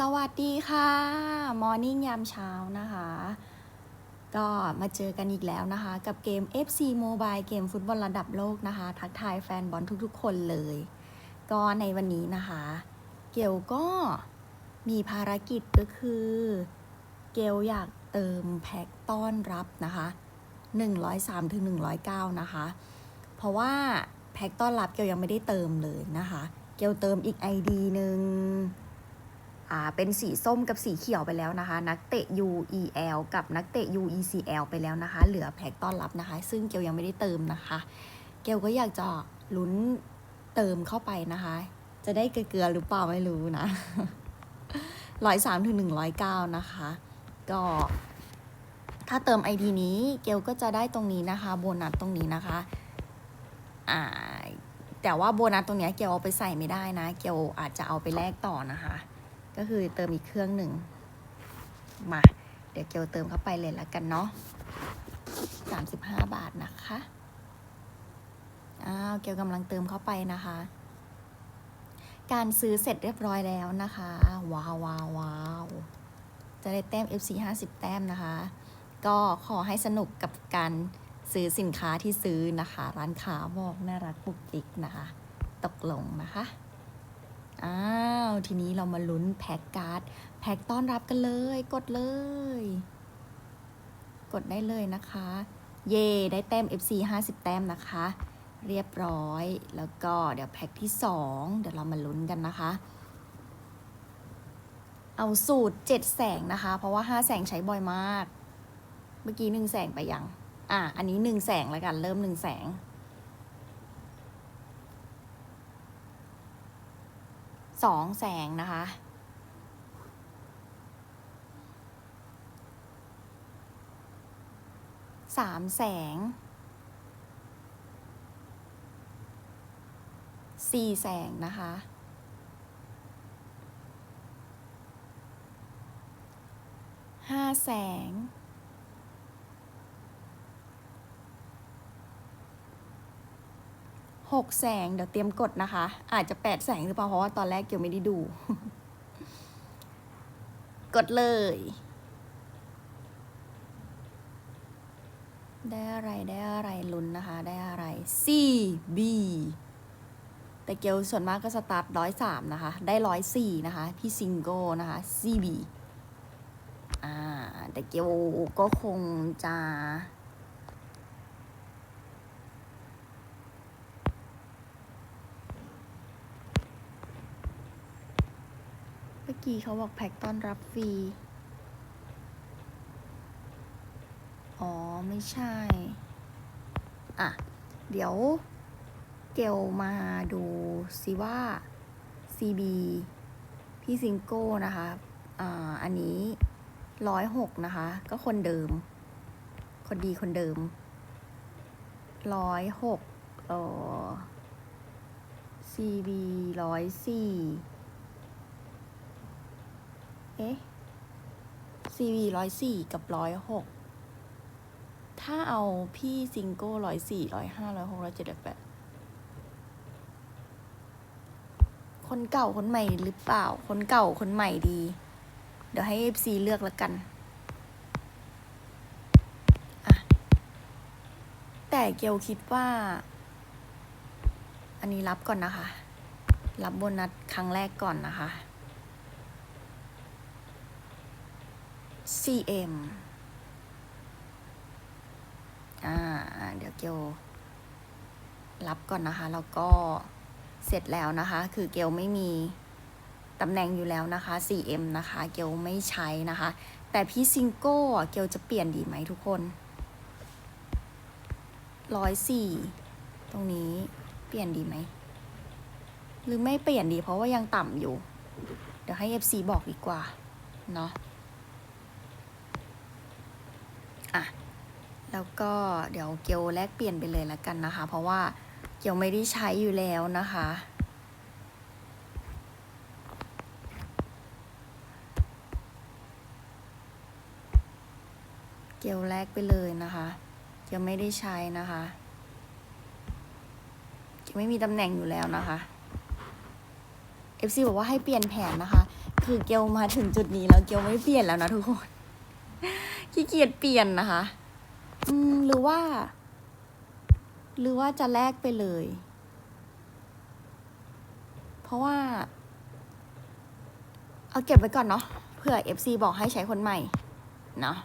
สวัสดีค่ะมอร์นิ่งยามเช้านะคะ ก็มาเจอกันอีกแล้วนะคะ กับเกม FC Mobile เกมฟุตบอลระดับโลกนะคะ ทักทายแฟนบอลทุกๆ คนเลย ก็ในวันนี้นะคะ เกลก็มีภารกิจก็คือ เกลอยากเติมแพ็กต้อนรับนะคะ 103ถึง109 นะคะ เพราะว่าแพ็กต้อนรับเกลยังไม่ได้เติมเลยนะคะ เกลเติมอีก ID หนึ่ง เป็นสีส้มกับสีเขียวไปแล้วนะคะ นักเตะ UEL กับนักเตะ UECL ไปแล้วนะคะ เหลือแพ็กต้อนรับนะคะ ซึ่งเกลยังไม่ได้เติมนะคะ เกลก็อยากจะลุ้นเติมเข้าไปนะคะ จะได้เกลือหรือเปล่าไม่รู้นะร้อยสามถึงหนึ่งร้อยเก้านะคะ ก็ถ้าเติม ID นี้เกลก็จะได้ตรงนี้นะคะ โบนัสตรงนี้นะคะอ่าแต่ว่าโบนัสตรงนี้เกลเอาไปใส่ไม่ได้นะ เกลอาจจะเอาไปแลกต่อนะคะ ก็คือเติมอีกเครื่องหนึ่งมา เดี๋ยวเกลเติมเข้าไปเลยละกันเนาะสามสิบห้าบาทนะคะ อ้าว เกลกำลังเติมเข้าไปนะคะ การซื้อเสร็จเรียบร้อยแล้วนะคะ ว้าวว้าววาวจะได้แต้ม FC 50 แต้มนะคะ ก็ขอให้สนุกกับการซื้อสินค้าที่ซื้อนะคะ ร้านค้าบอกน่ารักปุกปิกนะคะ ตกลงนะคะ อ้าว ทีนี้เรามาลุ้นแพ็กการ์ด แพ็กต้อนรับกันเลย กดเลย กดได้เลยนะคะ เย่ได้แต้ม FC 50 แต้มนะคะ เรียบร้อย แล้วก็เดี๋ยวแพ็กที่ 2 เดี๋ยวเรามาลุ้นกันนะคะ เอาสูตร 7 แสงนะคะ เพราะว่า 5 แสงใช้บ่อยมาก เมื่อกี้ 1 แสงไปยัง อะ อันนี้ 1 แสงแล้วกัน เริ่ม 1 แสง สองแสงนะคะ สามแสง สี่แสงนะคะ ห้าแสง หกแสงเดี๋ยวเตรียมกดนะคะ อาจจะแปดแสงหรือเปล่าเพราะว่าตอนแรกเกียวไม่ได้ดู กดเลย ได้อะไรได้อะไรลุ้นนะคะ ได้อะไร C B แต่เกียวส่วนมากก็สตาร์ทร้อยสามนะคะ ได้ร้อยสี่นะคะ พี่ซิงโก้นะคะ C B อ่าแต่เกียวก็คงจะ เมื่อ กี้เขาบอกแพ็กต้อนรับฟรี อ๋อ ไม่ใช่ อะ เดี๋ยวเกลมาดูซิว่า CB พี่ซิงโก้นะคะอ่าอันนี้ร้อยหกนะคะ ก็คนเดิม คนดีคนเดิมร้อยหกเอ่อ CB ร้อยสี่ เอ๊ะ CV ร้อยสี่กับร้อยหกถ้าเอาพี่ซิงโก้ร้อยสี่ร้อยห้าร้อยหกร้อยเจ็ดร้อยแปดคนเก่าคนใหม่หรือเปล่า คนเก่าคนใหม่ดี เดี๋ยวให้ FC เลือกแล้วกันอะแต่เกียวคิดว่า อันนี้รับก่อนนะคะ รับโบนัสครั้งแรกก่อนนะคะ CM อ่า เดี๋ยวเกลรับก่อนนะคะ แล้วก็เสร็จแล้วนะคะ คือเกลไม่มีตำแหน่งอยู่แล้วนะคะ 4M นะคะ เกลไม่ใช้นะคะ แต่พี่ซิงโก้เกลจะเปลี่ยนดีไหมทุกคนร้อยสี่ตรงนี้เปลี่ยนดีไหม หรือไม่เปลี่ยนดีเพราะว่ายังต่ำอยู่ เดี๋ยวให้ FC บอกดีกว่า เนาะ แล้วก็เดี๋ยวเกียวแลกเปลี่ยนไปเลยแล้วกันนะคะ เพราะว่าเกียวไม่ได้ใช้อยู่แล้วนะคะ เกียวแลกไปเลยนะคะเกียวไม่ได้ใช้นะคะเกียวไม่มีตำแหน่งอยู่แล้วนะคะ FC บอกว่าให้เปลี่ยนแผนนะคะ คือเกียวมาถึงจุดนี้แล้วเกียวไม่เปลี่ยนแล้วนะทุกคนขี้เกียจเปลี่ยนนะคะ อืมหรือว่า หรือว่าจะแลกไปเลย เพราะว่า เอาเก็บไว้ก่อนเนาะเผื่อ FC บอกให้ใช้คนใหม่เนาะ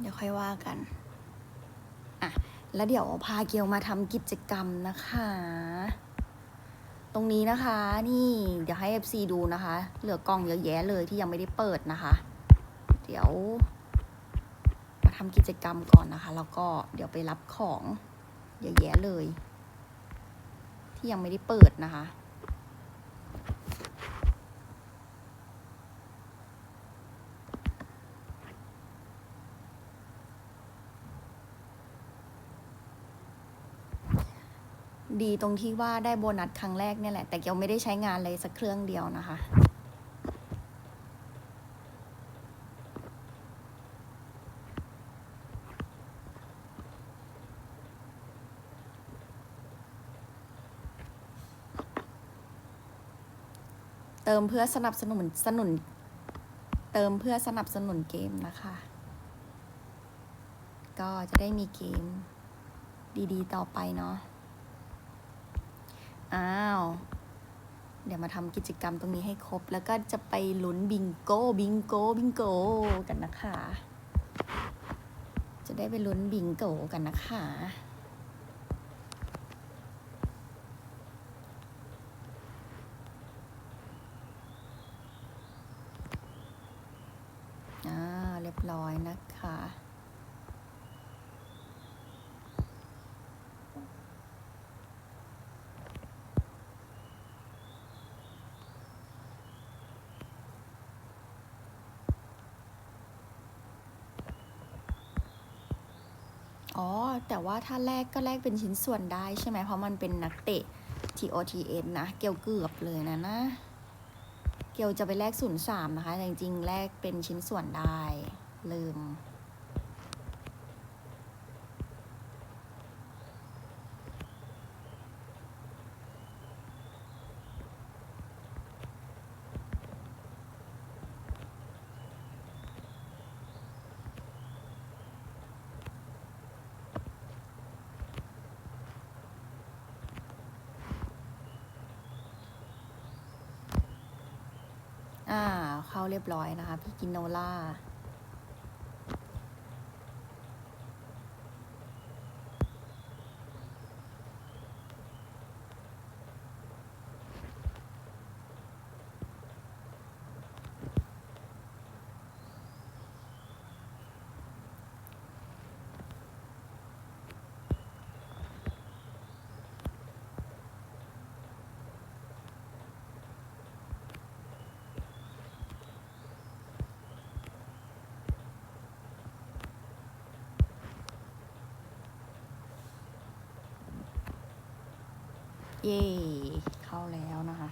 เดี๋ยวค่อยว่ากัน อะ แล้วเดี๋ยวพาเกียวมาทำกิจกรรมนะคะ ตรงนี้นะคะ นี่เดี๋ยวให้ FC ดูนะคะ เหลือกล่องเยอะแยะเลยที่ยังไม่ได้เปิดนะคะ เดี๋ยว ทำกิจกรรมก่อนนะคะ แล้วก็เดี๋ยวไปรับของเยอะแยะเลย ที่ยังไม่ได้เปิดนะคะ ดีตรงที่ว่าได้โบนัสครั้งแรกเนี่ยแหละ แต่เกียวไม่ได้ใช้งานเลยสักเครื่องเดียวนะคะ ติมเพื่อสนับสนุนสนุน เติมเพื่อสนับสนุนเกมนะคะ ก็จะได้มีเกมดีๆ ต่อไปเนาะ อ้าว เดี๋ยวมาทำกิจกรรมตรงนี้ให้ครบ แล้วก็จะไปลุ้นบิงโก้ บิงโก้ บิงโก้กันนะคะ จะได้ไปลุ้นบิงโก้กันนะคะ อ่า เร้อยนะคะ อ๋อ แต่ว่าถ้าแลกก็แลกเป็นชิ้นส่วนได้ใช่ไหม เพราะมันเป็นนักเตะ TOTN นะ เกี่ยวเกือบเลยนะนะ เกียวจะไปแลกศูนย์สามนะคะแต่จริงๆ แลกเป็นชิ้นส่วนได้ ลืม อ่า เข้าเรียบร้อยนะคะ พี่กินโนล่า เย่เข้าแล้วนะคะ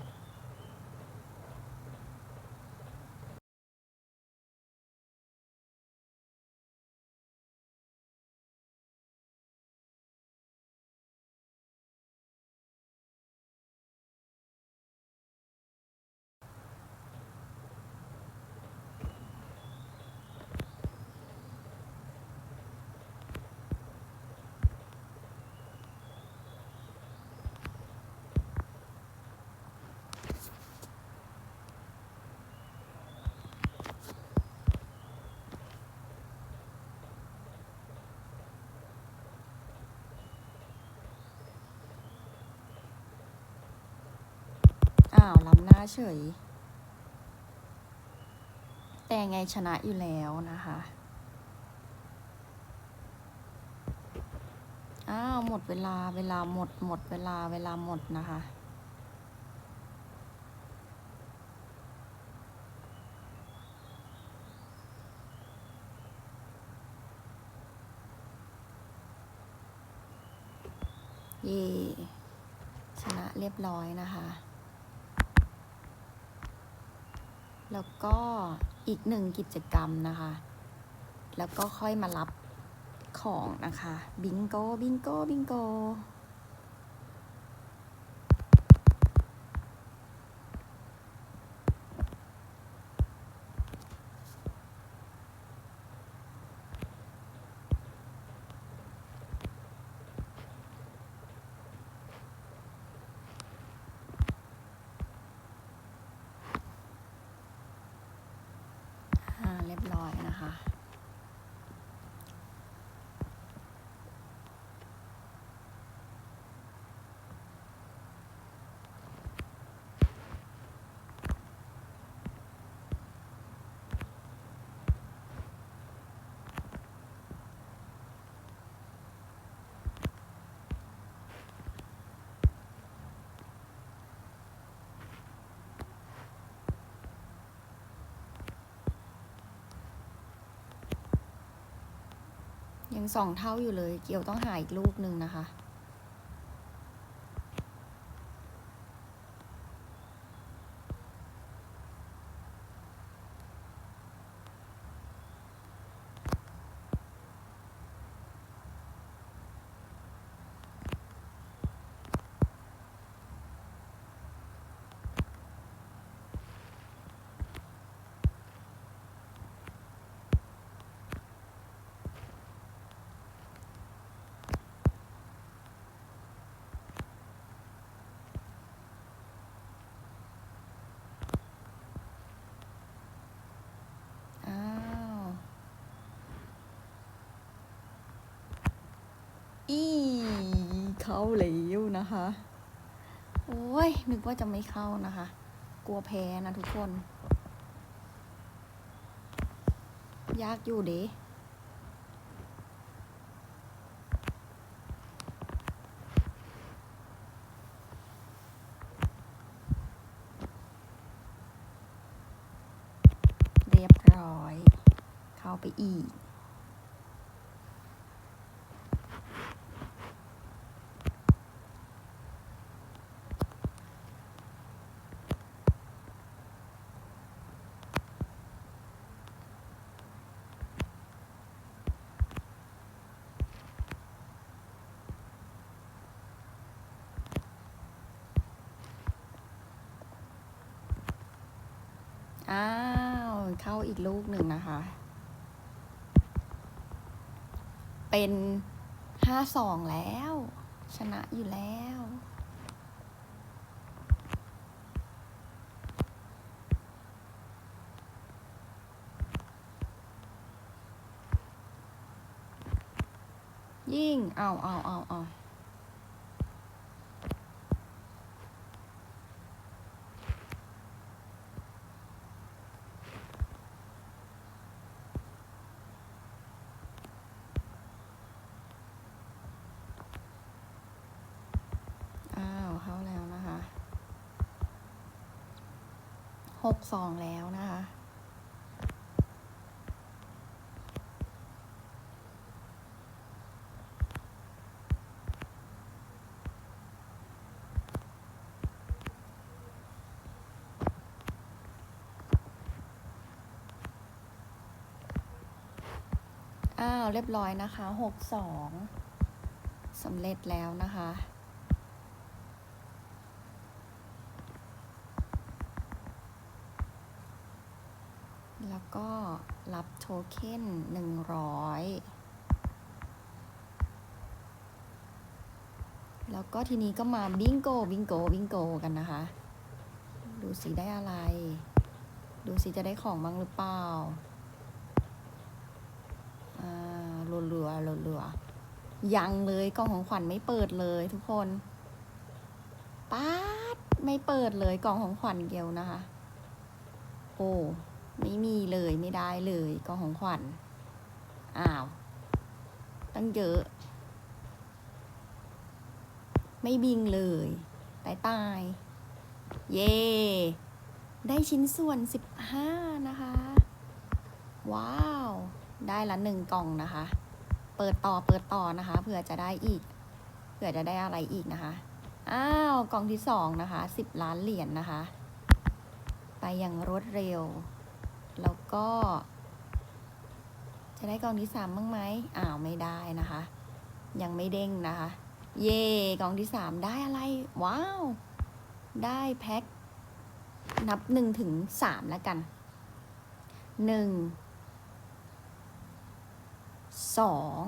อ้าวล้ำหน้าเฉย แต่ไงชนะอยู่แล้วนะคะ อ้าว หมดเวลาเวลาหมดหมดเวลาเวลาหมดนะคะเย่ชนะเรียบร้อยนะคะ แล้วก็อีกหนึ่งกิจกรรมนะคะ แล้วก็ค่อยมารับของนะคะ บิงโก บิงโก บิงโก เรียบร้อยนะคะ ยังสองเท่าอยู่เลย เกี่ยวต้องหาอีกลูกหนึ่งนะคะ อีเข้าแล้วนะคะ โอ้ย นึกว่าจะไม่เข้านะคะ กลัวแพ้นะทุกคน ยากอยู่เด้เรียบร้อย เข้าไปอีก อ้าว เข้า อีกลูกหนึ่งนะคะ เป็นห้าสองแล้ว ชนะอยู่แล้ว ยิ่ง เอาเอาเอาเอาอ้าว เข้าแล้วนะคะ หกสองแล้วนะคะ อ้าว เรียบร้อยนะคะหกสองสำเร็จแล้วนะคะ แล้วก็รับโท เค็นหนึ่งร้อยแล้วก็ทีนี้ก็มาบิงโกบิงโกบิงโกกันนะคะ ดูสิได้อะไร ดูสิจะได้ของบ้างหรือเปล่าอ่ารัวรัวรัวรัวๆยังเลยกล่องของขวัญไม่เปิดเลยทุกคนป๊าดไม่เปิดเลยกล่องของขวัญเดียวนะคะ โอ้ ไม่มีเลยไม่ได้เลยกองของขวัญอ้าว ตั้งเยอะ ไม่บิงเลย ตายตาย เย่ได้ชิ้นส่วนสิบห้านะคะ ว้าว ได้ละหนึ่งกล่องนะคะ เปิดต่อเปิดต่อนะคะเผื่อจะได้อีกเผื่อจะได้อะไรอีกนะคะ อ้าว กล่องที่สองนะคะสิบล้านเหรียญนนะคะ ไปอย่างรวดเร็ว แล้วก็ จะได้กองที่สามบ้างไหมอ้าวไม่ได้นะคะ ยังไม่เด้งนะคะ เย่กองที่สามได้อะไร ว้าว ได้แพ็คนับหนึ่งถึงสามแล้วกันหนึ่งสอง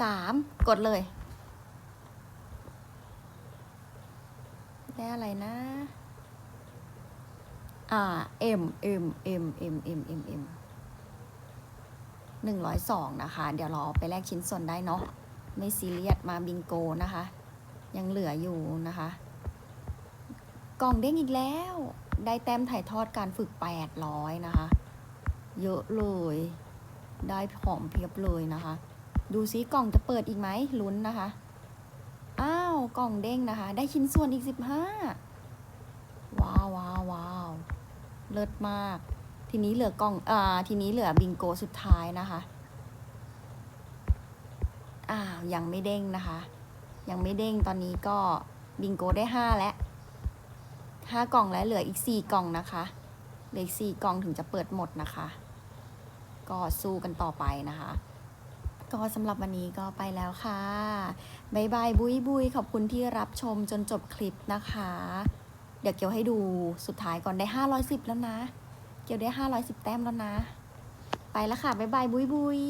สามกดเลย ได้อะไรนะ อ่า M M M M M M M หนึ่งร้อยสองนะคะ เดี๋ยวเราไปแลกชิ้นส่วนได้เนาะ ไม่ซีเรียสมาบิงโกนะคะ ยังเหลืออยู่นะคะ กล่องเด้งอีกแล้ว ได้แต้มถ่ายทอดการฝึก800นะคะ เยอะเลย ได้ของเพียบเลยนะคะ ดูซิกล่องจะเปิดอีกไหมลุ้นนะคะ อ้าว กล่องเด้งนะคะ ได้ชิ้นส่วนอีก15ว้าวว้าวว้าว เลิศมาก ทีนี้เหลือกล่องอ่าทีนี้เหลือบิงโกสุดท้ายนะคะ อ้าวยังไม่เด้งนะคะ ยังไม่เด้งตอนนี้ก็บิงโกได้ห้าแล้วห้ากล่องแล้วเหลืออีกสี่กล่องนะคะเหลืออีกสี่กล่องถึงจะเปิดหมดนะคะ ก็สู้กันต่อไปนะคะก็สำหรับวันนี้ก็ไปแล้วค่ะบายบายบุยบุยขอบคุณที่รับชมจนจบคลิปนะคะ เดี๋ยวเกียวให้ดูสุดท้ายก่อนได้ 510 แล้วนะ เกียวได้ 510 แต้มแล้วนะ ไปแล้วค่ะบายบาย บุยบุย